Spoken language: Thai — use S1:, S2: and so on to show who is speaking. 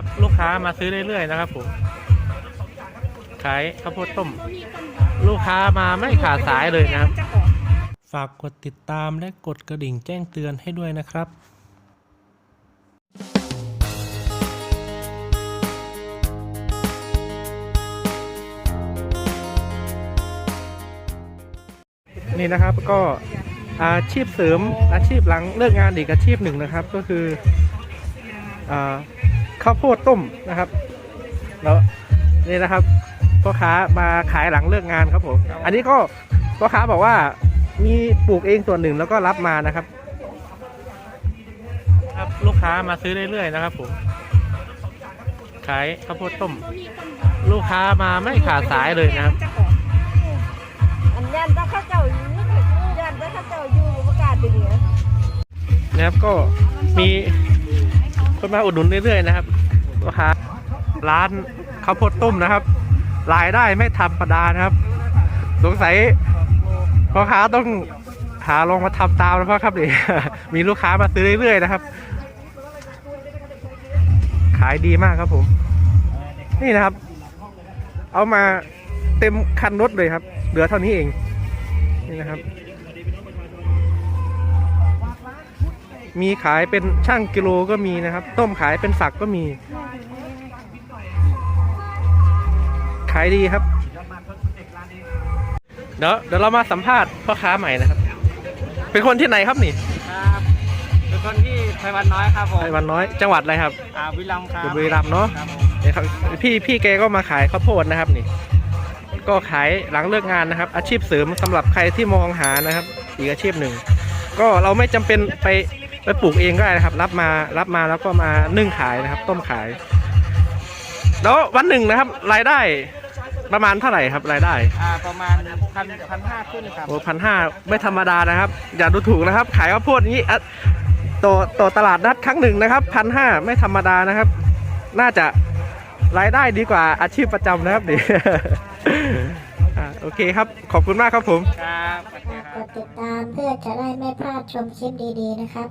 S1: ครับลูกค้ามาซื้อเรื่อยๆนะครับผมขายข้าวโพดต้ม ลูกค้ามาไม่ขาดสายเลยนะครับ ฝากกดติดตามและกดกระดิ่งแจ้งเตือนให้ด้วยนะครับนี่นะครับก็อาชีพเสริมอาชีพหลังเลิกงานอีกอาชีพหนึ่งนะครับ ก็คืออา ข้าวโพดต้มนะครับแล้วนี่นะครับพ่อค้ามาขายหลังเลิกงานครับผม อันนี้ก็พ่อค้าบอกว่ามีปลูกเองส่วนหนึ่งแล้วก็รับมานะครับ ครับลูกค้ามาซื้อเรื่อยๆนะครับผมขายข้าวโพดต้ม ลูกค้ามาไม่ขาดสายเลยนะครับ
S2: อันยันถ้าเข้าเจ้าอยู่ยันถ้าเข้าเจ้าอยู่ประกาศดึงเนี่ย
S1: นะครับก็มีคนมาอุดหนุนเรื่อยๆนะครับ ลูกค้าร้านข้าวโพดต้มนะครับ รายได้ไม่ธรรมดานะครับ สงสัยพ่อค้าต้องหาลองมาทำตามแล้วพ่อครับนี่มีลูกค้ามาซื้อเรื่อยๆนะครับ ขายดีมากครับผม นี่นะครับ เอามาเต็มคันรถเลยครับ เหลือเท่านี้เอง นี่นะครับ มีขายเป็นช่างกิโลก็มีนะครับ ต้มขายเป็นฝักก็มี ขายดีครับ เดี๋ยวเดี๋ยวเรามาสัมภาษณ์พ่อค้าใหม่นะครับ เป็นคนที่ไหนครับนี่
S3: ครับเป็นคนที่ไพวันน้อยครับผม
S1: ไต้หวันน้อย จังหวัดอะไรครับ
S3: อ่าวิลัมย์ครับ
S1: อยู่บุรีรัมย์เนอะ
S3: ครับผม
S1: นี่ครับพี่พี่แกก็มาขายข้าวโพดนะครับนี่ ก็ขายหลังเลิกงานนะครับ อาชีพเสริมสำหรับใครที่มองหานะครับ อีกอาชีพหนึ่งก็เราไม่จำเป็นไป ไปปลูกเองก็ได้นะครับ รับมารับมาแล้วก็มานึ่งขายนะครับ ต้มขาย แล้ววันหนึ่งนะครับ รายได้ประมาณเท่าไหร่ครับรายได้
S3: อ่าประมาณพันพันห้าขึ้นครับ
S1: โอ้พันห้าไม่ธรรมดานะครับ อย่าดูถูกนะครับ ขายข้าวโพดนี้อะต่อต่อตลาดนัดครั้งหนึ่งนะครับพันห้าไม่ธรรมดานะครับ น่าจะรายได้ดีกว่าอาชีพประจำนะครับนี่อะโอเคครับ ขอบคุณมากครับผม
S3: ครับโอเคค
S2: ก
S3: รับ
S2: ดติดตามเพื่อจะได้ไม่พลาดชมคลิปดีๆนะครับ